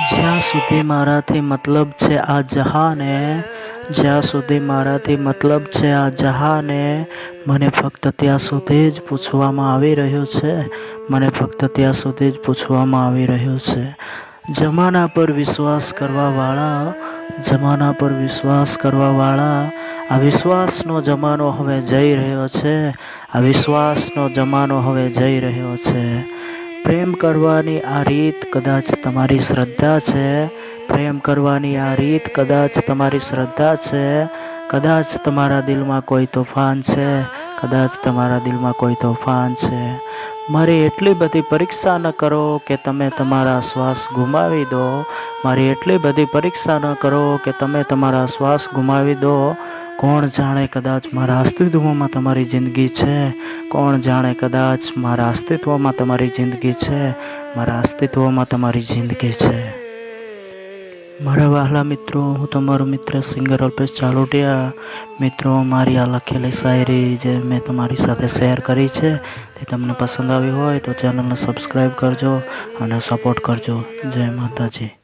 જ્યાં સુધી મારાથી મતલબ છે આ જહાને, જ્યાં સુધી મારાથી મતલબ છે આ જહાને, મને ફક્ત ત્યાં સુધી જ પૂછવામાં આવી રહ્યું છે. મને ફક્ત ત્યાં સુધી જ પૂછવામાં આવી રહ્યું છે. જમાના પર વિશ્વાસ કરવાવાળા, જમાના પર વિશ્વાસ કરવાવાળા, આ વિશ્વાસનો જમાનો હવે જઈ રહ્યો છે. આ વિશ્વાસનો જમાનો હવે જઈ રહ્યો છે. પ્રેમ કરવાની આ રીત કદાચ તમારી શ્રદ્ધા છે. પ્રેમ કરવાની આ રીત કદાચ તમારી શ્રદ્ધા છે. કદાચ તમારા દિલમાં કોઈ તોફાન છે. કદાચ તમારા દિલમાં કોઈ તોફાન છે. મારી એટલી બધી પરીક્ષા ન કરો કે તમે તમારા શ્વાસ ગુમાવી દો. મારી એટલી બધી પરીક્ષા ન કરો કે તમે તમારા શ્વાસ ગુમાવી દો. કોણ જાણે કદાચ મારા અસ્તિત્વમાં તમારી જિંદગી છે? કોણ જાણે કદાચ મારા અસ્તિત્વમાં તમારી જિંદગી છે? મારા અસ્તિત્વમાં તમારી જિંદગી છે. મારા વહાલા મિત્રો, હું તમારો મિત્ર, સિંગર અલ્પેશ ચાલોટિયા. મિત્રો, મારી આ લખેલી શાયરી જે મેં તમારી સાથે શેર કરી છે, તે તમને પસંદ આવી હોય તો ચેનલને સબસ્ક્રાઈબ કરજો અને સપોર્ટ કરજો. જય માતાજી.